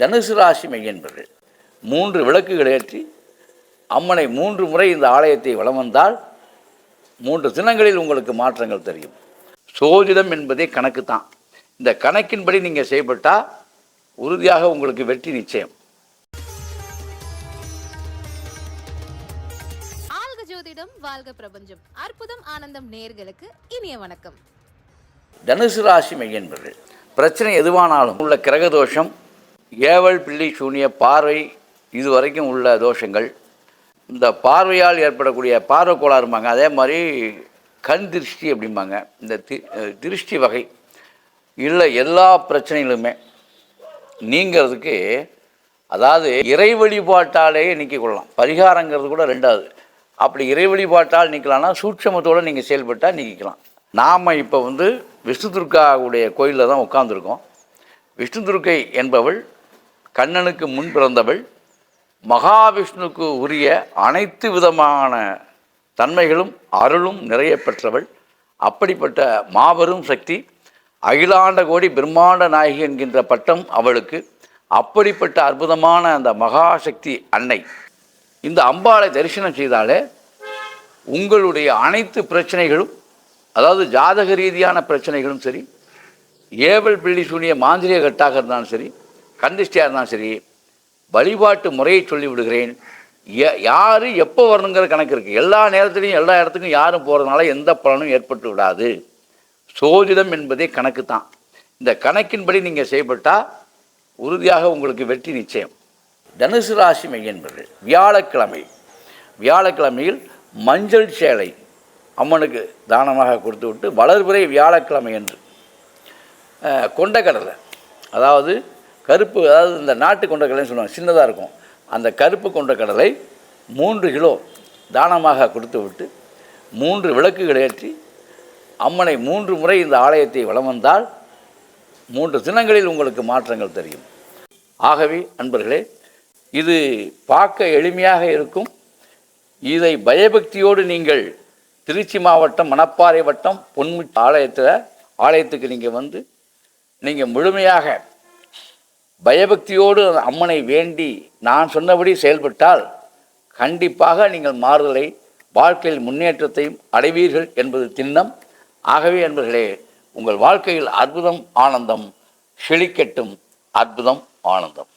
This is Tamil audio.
தனுசு ராசி மையன்பர்கள். மூன்று விளக்குகள் ஏற்றி அம்மனை மூன்று முறை இந்த ஆலயத்தை வலம் வந்தால் மூன்று தினங்களில் உங்களுக்கு மாற்றங்கள் தெரியும். சோதிடம் என்பதே கணக்கு தான் இந்த கணக்கின்படி நீங்கள் செயல்பட்டால் உறுதியாக உங்களுக்கு வெற்றி நிச்சயம். ஆல்க ஜோதிடம் வாழ்க பிரபஞ்சம். அற்புதம் ஆனந்தம் நேர்களுக்கு இனிய வணக்கம். தனுசு ராசி மையன்பர்கள் பிரச்சனை எதுவானாலும் உள்ள கிரகதோஷம் ஏவல் பிள்ளை சூனிய பார்வை இதுவரைக்கும் உள்ள தோஷங்கள். இந்த பார்வையால் ஏற்படக்கூடிய பார்வை கோளாறும்பாங்க. அதே மாதிரி கண் திருஷ்டி அப்படிம்பாங்க. இந்த தி திருஷ்டி வகை. இல்லை எல்லா பிரச்சனைகளுமே நீங்கிறதுக்கு அதாவது இறை வழிபாட்டாலேயே நீக்கிக்கொள்ளலாம் பரிகாரங்கிறது கூட ரெண்டாவது. அப்படி இறை வழிபாட்டால் நீக்கலாம்னா சூட்சமத்தோடு நீங்கள் செயல்பட்டால் நீக்கிக்கலாம். நாம் இப்போ வந்து விஷ்ணு துர்காவுடைய கோயிலில் தான் உட்காந்துருக்கோம் விஷ்ணு துர்க்கை என்பவள் கண்ணனுக்கு முன் பிறந்தவள் மகாவிஷ்ணுக்கு உரிய அனைத்து விதமான தன்மைகளும் அருளும் நிறைய பெற்றவள். அப்படிப்பட்ட மாபெரும் சக்தி அகிலாண்ட கோடி பிரம்மாண்ட நாயகி என்கின்ற பட்டம் அவளுக்கு. அப்படிப்பட்ட அற்புதமான அந்த மகாசக்தி அன்னை. இந்த அம்பாளை தரிசனம் செய்தாலே உங்களுடைய அனைத்து பிரச்சனைகளும் அதாவது ஜாதக ரீதியான பிரச்சனைகளும் சரி ஏவல் பிள்ளி சூனிய மாந்திரிய கட்டாக இருந்தாலும் சரி கந்திஷ்டியாக இருந்தாலும் சரி வழிபாட்டு முறையை சொல்லி விடுகிறேன் ய- எப்போ வரணுங்கிற கணக்கு இருக்குது எல்லா நேரத்துலையும் எல்லா இடத்துக்கும் யாரும் போகிறதுனால எந்த பலனும் ஏற்பட்டு விடாது. சோதிடம் என்பதே கணக்கு தான். இந்த கணக்கின்படி நீங்கள் செய்யப்பட்டால் உறுதியாக உங்களுக்கு வெற்றி நிச்சயம். தனுசு ராசி மையன்பர்கள் வியாழக்கிழமை. வியாழக்கிழமையில் மஞ்சள் சேலை அம்மனுக்கு தானமாக கொடுத்து விட்டு வளர்புரை வியாழக்கிழமை என்று கொண்டக்கடலை அதாவது கருப்பு அதாவது இந்த நாட்டு கொண்டக்கடலைன்னு சொல்லுவாங்க சின்னதாக இருக்கும். அந்த கருப்பு கொண்டக்கடலை மூன்று கிலோ தானமாக கொடுத்து விட்டு மூன்று விளக்குகள் ஏற்றி அம்மனை மூன்று முறை இந்த ஆலயத்தை வளம் வந்தால் மூன்று தினங்களில் உங்களுக்கு மாற்றங்கள் தெரியும். ஆகவே அன்பர்களே இது பார்க்க எளிமையாக இருக்கும். இதை பயபக்தியோடு நீங்கள் திருச்சி மாவட்டம் மணப்பாறை வட்டம் பொன்மு ஆலயத்தில் ஆலயத்துக்கு நீங்கள் வந்து நீங்கள் முழுமையாக பயபக்தியோடு அந்த அம்மனை வேண்டி நான் சொன்னபடி செயல்பட்டால் கண்டிப்பாக நீங்கள் மாறுதலை வாழ்க்கையில் முன்னேற்றத்தையும் அடைவீர்கள் என்பது திண்ணம். ஆகவே என்பர்களே உங்கள் வாழ்க்கையில் அற்புதம் ஆனந்தம் செழிக்கட்டும் அற்புதம் ஆனந்தம்.